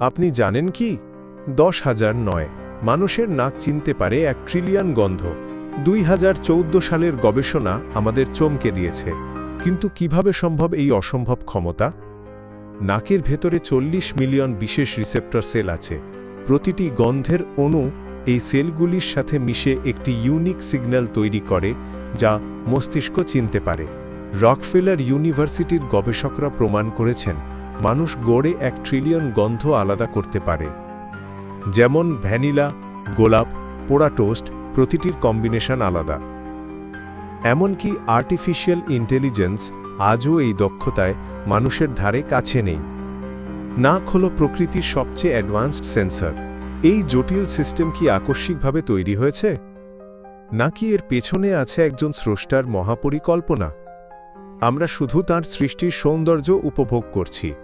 আপনি জানেন কি? দশ হাজার নয়। মানুষের নাক চিনতে পারে এক ট্রিলিয়ন গন্ধ। দুই হাজার চৌদ্দ সালের গবেষণা আমাদের চমকে দিয়েছে। কিন্তু কীভাবে সম্ভব এই অসম্ভব ক্ষমতা? নাকের ভেতরে চল্লিশ মিলিয়ন বিশেষ রিসেপ্টর সেল আছে। প্রতিটি গন্ধের অণু এই সেলগুলির সাথে মিশে একটি ইউনিক সিগন্যাল তৈরি করে, যা মস্তিষ্ক চিনতে পারে। রকফেলার ইউনিভার্সিটির গবেষকরা প্রমাণ করেছেন মানুষ গড়ে এক ট্রিলিয়ন গন্ধ আলাদা করতে পারে। যেমন ভ্যানিলা, গোলাপ, পোড়া টোস্ট প্রতিটির কম্বিনেশন আলাদা। এমনকি আর্টিফিশিয়াল ইন্টেলিজেন্স আজও এই দক্ষতায় মানুষের ধারে কাছে নেই। নাক হল প্রকৃতির সবচেয়ে অ্যাডভান্সড সেন্সর এই জটিল সিস্টেম কি আকস্মিকভাবে তৈরি হয়েছে? নাকি এর পেছনে আছে একজন স্রষ্টার মহাপরিকল্পনা? আমরা শুধু তার সৃষ্টির সৌন্দর্য উপভোগ করছি।